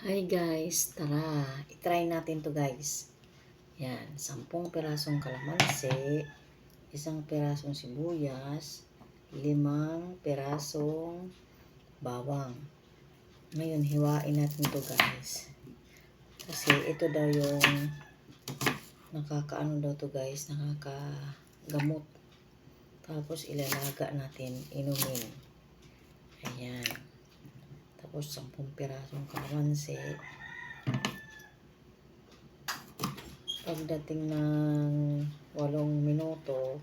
Hi guys, tara, itry natin to guys. Yan, sampung pirasong kalamansi, isang pirasong sibuyas, limang pirasong bawang. Ngayon, hiwain natin to guys. Kasi ito daw yung nakakaano daw to guys, nakakagamot. Tapos ilalaga natin, inumin. Ayan. Tapos, 10 pirasong kalamansi. Pagdating ng 8 minuto,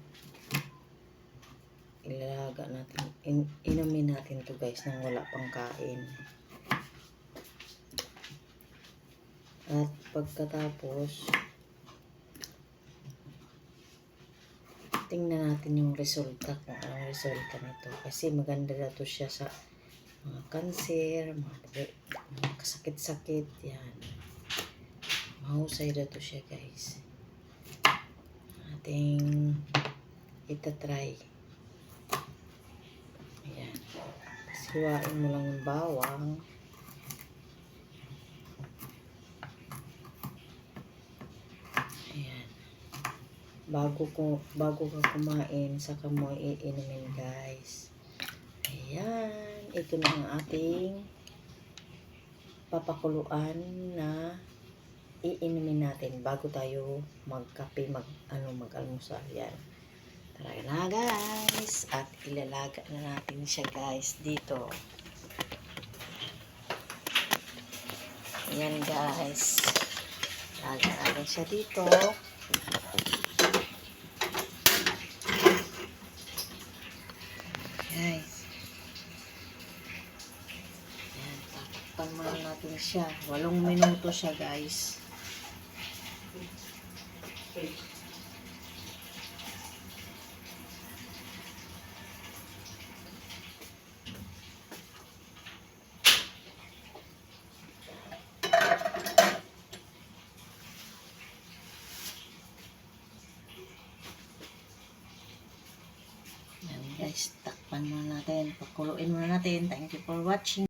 ilalaga natin, in, inumin natin to guys nang wala pang kain. At pagkatapos, tingnan natin yung resulta kung anong resulta nito. Kasi maganda na to siya sa mga cancer, mga, mga kasakit-sakit, yan. Mahusay na to siya, guys. Ating itatry. Ayan. Tapos hiwain mo lang yung bawang. Ayan. Bago ko bago ka kumain, saka mo iinumin, guys. Ayan, ito na ang ating papakuluan na iinumin natin bago tayo magkape, mag, ano, mag-almusal. Yan. Tara na guys. At ilalaga na natin siya guys dito. Yan guys. Laga natin siya dito. Muna natin siya. Walong minuto siya, guys. Guys, takpan muna natin. Pakuluin muna natin. Thank you for watching.